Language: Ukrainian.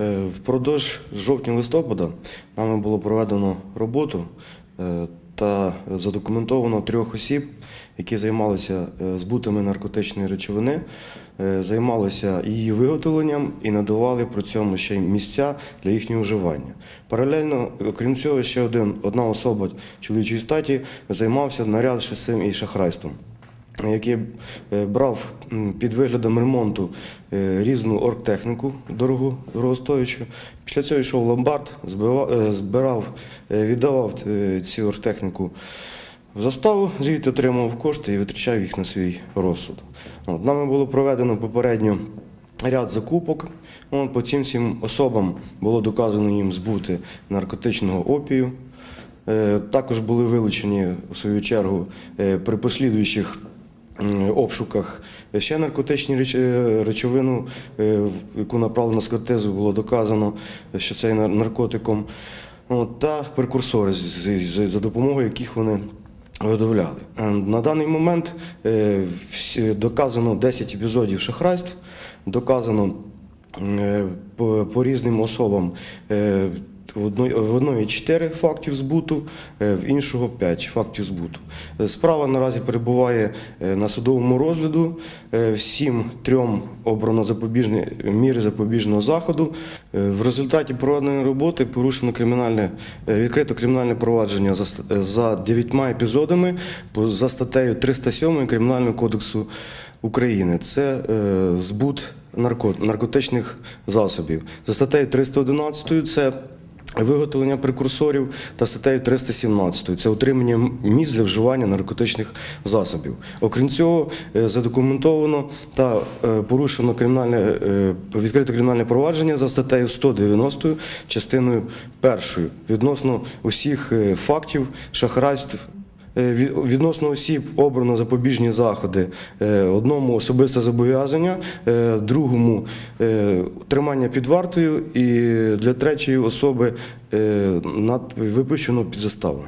Е, Впродовж жовтня-листопада нами було проведено роботу е, та задокументовано трьох осіб, які займалися е, збутами наркотичної речовини, займалися її виготовленням і надавали при цьому ще й місця для їхнього вживання. Паралельно, окрім цього, ще один, одна особа чоловічої статі займався наряд цим і шахрайством який е, брав під виглядом ремонту е, різну оргтехніку дорогу, дорогостоячу. Після цього йшов ломбард, е, збирав, віддавав цю оргтехніку в заставу, звідти отримав кошти і витрачав їх на свій розсуд. От, нами було проведено попередньо ряд закупок. От, по цим всім особам було доказано їм збути наркотичного опію. Також були вилучені в свою чергу при послідуючих обшуках ще наркотичні е, речовину, е, яку направлено на експертизу, було доказано, що це наркотиком, та прекурсори, за допомогою яких вони виготовляли. Е, На даний момент е, доказано 10 епізодів шахрайств, доказано е, по різним особам. В одної, в одної 4 фактів збуту, е, в іншого 5 фактів збуту. Е, Справа наразі перебуває е, на судовому розгляду. Всім трьом обрано запобіжні міри запобіжного заходу. В результаті проведеної роботи порушено кримінальне відкрито кримінальне провадження за, е, за 9 епізодами за статтею 307 Кримінального кодексу України. Це збут нарко- наркотичних засобів. За статтею 311 це Виготовлення прекурсорів та статтею 317 це отримання місць для вживання наркотичних засобів. Окрім цього, е, задокументовано та е, порушено кримінальне е, відкрите кримінальне провадження за статтею 190 частиною першою відносно усіх фактів шахрайств. Е, від- Відносно осіб обрано запобіжні заходи. Е, Одному особисте зобов'язання, е, другому тримання під вартою, і для третьої особи випущено під заставу.